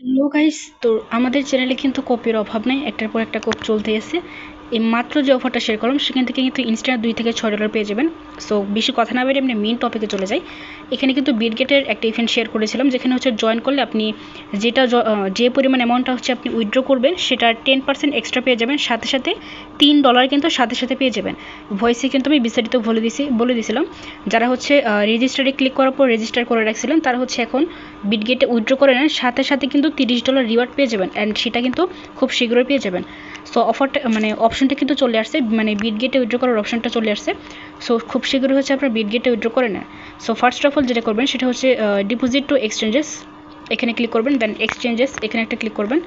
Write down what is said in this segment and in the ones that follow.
Hello guys তো আমাদের চ্যানেলে কিন্তু কপির অভাব নেই। একটার পর একটা কপ চলতে এসে এই মাত্র যে অফারটা শেয়ার করলাম, সেখান থেকে কিন্তু ইনস্ট্যান্ট দুই থেকে ছয় ডলার পেয়ে যাবেন। সো বেশি কথা না বেরিয়ে এমনি মেন টপিকে চলে যাই। এখানে কিন্তু বিডগেটের একটা ইভেন্ট শেয়ার করেছিলাম, যেখানে হচ্ছে জয়েন করলে আপনি যেটা যে পরিমাণ অ্যামাউন্টটা হচ্ছে আপনি উইথড্র করবেন, সেটা টেন পার্সেন্ট এক্সট্রা পেয়ে যাবেন। সাথে সাথে তিন ডলার কিন্তু সাথে সাথে পেয়ে যাবেন। ভয়েসে কিন্তু আমি বিস্তারিত বলে দিছি বলে দিয়েছিলাম যারা হচ্ছে রেজিস্টারে ক্লিক করার পর রেজিস্টার করে রাখছিলেন, তারা হচ্ছে এখন বিটগেটে উইথড্র করে নেন। সাথে সাথে কিন্তু তিরিশ ডলার রিওয়ার্ড পেয়ে যাবেন। অ্যান্ড সেটা কিন্তু খুব শীঘ্রই পেয়ে যাবেন। সো অফারটা মানে অপশনটা কিন্তু চলে আসছে মানে বিটগেটে উইথড্র করার অপশনটা চলে আসছে। সো খুব শীঘ্রই হচ্ছে আপনার বিটগেটে উইথড্র করে নেন। সো ফার্স্ট অফ অল যেটা করবেন সেটা হচ্ছে ডিপোজিট টু এক্সচেঞ্জেস এখানে ক্লিক করবেন দেন এক্সচেঞ্জেস এখানে একটা ক্লিক করবেন।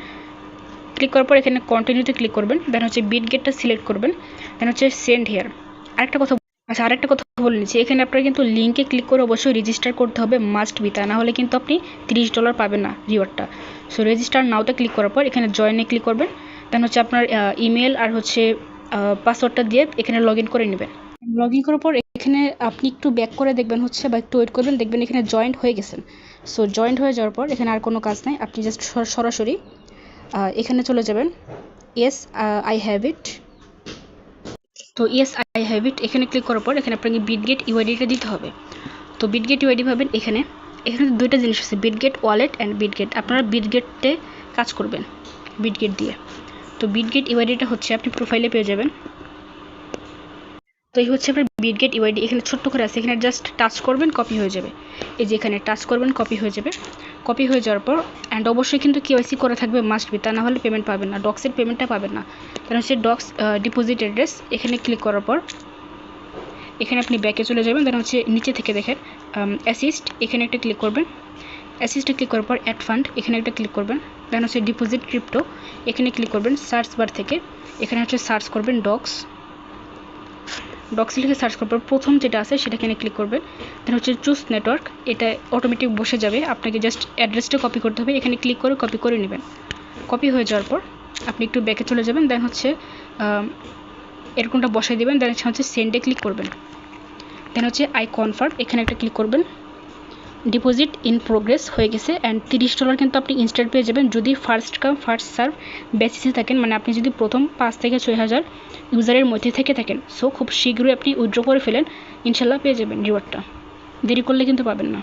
ক্লিক করার পর এখানে কন্টিনিউতে ক্লিক করবেন দেন হচ্ছে বিট গেটটা সিলেক্ট করবেন। দেন হচ্ছে সেন্ড হেয়ার আরেকটা কথা আচ্ছা আরেকটা কথা বলে নিচ্ছি। এখানে আপনার কিন্তু লিঙ্কে ক্লিক করে অবশ্যই রেজিস্টার করতে হবে মাস্ট বি তা। না হলে কিন্তু আপনি তিরিশ ডলার পাবেন না রিওয়ার্ডটা সো রেজিস্টার নাওতে ক্লিক করার পর এখানে জয়েনে ক্লিক করবেন। দেন হচ্ছে আপনার ইমেল আর হচ্ছে পাসওয়ার্ডটা দিয়ে এখানে লগ করে নেবেন। লগ করার পর এখানে আপনি একটু ব্যাক করে দেখবেন হচ্ছে বা একটু ওয়েট করবেন, দেখবেন এখানে জয়েন্ট হয়ে গেছেন। সো জয়েন্ট হয়ে যাওয়ার পর এখানে আর কোনো কাজ নাই, আপনি জাস্ট সরাসরি এখানে চলে যাবেন। ইয়েস আই হ্যাভ ইট তো ইয়েস আই হ্যাভ ইট এখানে ক্লিক করার পর এখানে আপনাকে বিটগেট ইউআইডিটা দিতে হবে। তো বিটগেট ইউআইডি পাবেন এখানে। এখানে দুইটা জিনিস আছে বিটগেট ওয়ালেট অ্যান্ড বিটগেট আপনারা বিটগেটে কাজ করবেন বিটগেট দিয়ে। তো বিটগেট ইউআইডিটা হচ্ছে, আপনি প্রোফাইলে পেয়ে যাবেন। তো এই হচ্ছে আপনার বিটগেট ইউআইডি এখানে ছোট্ট করে আছে, এখানে জাস্ট টাচ করবেন কপি হয়ে যাবে। এই যে এখানে টাচ করবেন কপি হয়ে যাবে। কপি হয়ে যাওয়ার পর অ্যান্ড অবশ্যই কিন্তু কেওয়াইসি করা থাকবে মাস্ট বি তা না হলে পেমেন্ট পাবেন না। ডক্সের পেমেন্টটা পাবেন না। কারণ হচ্ছে ডক্স ডিপোজিট অ্যাড্রেস এখানে ক্লিক করার পর, এখানে আপনি ব্যাকে চলে যাবেন। দেন হচ্ছে নিচে থেকে দেখেন অ্যাসিস্ট এখানে একটা ক্লিক করবেন। অ্যাসিস্টে ক্লিক করার পর অ্যাড ফান্ড এখানে একটা ক্লিক করবেন। দেন হচ্ছে ডিপোজিট ক্রিপ্টো এখানে ক্লিক করবেন সার্চ বার থেকে। এখানে হচ্ছে সার্চ করবেন ডক্স ডক্স লিখে সার্চ পর প্রথম যেটা আছে সেটা এখানে ক্লিক করবেন। দেন হচ্ছে চুজ নেটওয়ার্ক এটা অটোমেটিক বসে যাবে। আপনাকে জাস্ট অ্যাড্রেসটা কপি করতে হবে। এখানে ক্লিক করে কপি করে নেবেন। কপি হয়ে যাওয়ার পর আপনি একটু ব্যাকে চলে যাবেন। দেন হচ্ছে এরকমটা বসাই দেবেন। দেন হচ্ছে সেন্ডে ক্লিক করবেন। দেন হচ্ছে আই কনফার্ম এখানে একটা ক্লিক করবেন। ডিপোজিট ইন প্রোগ্রেস হয়ে গেছে অ্যান্ড তিরিশ ডলার কিন্তু আপনি ইনস্ট্যান্ট পেয়ে যাবেন যদি ফার্স্ট কাম ফার্স্ট সার্ভ বেসিসে থাকেন। মানে আপনি যদি প্রথম পাঁচ থেকে ছয় হাজার ইউজারের মধ্যে থেকে থাকেন সো খুব শীঘ্রই আপনি উইথড্র করে ফেলেন, ইনশাল্লাহ পেয়ে যাবেন রিওয়ার্ডটা দেরি করলে কিন্তু পাবেন না।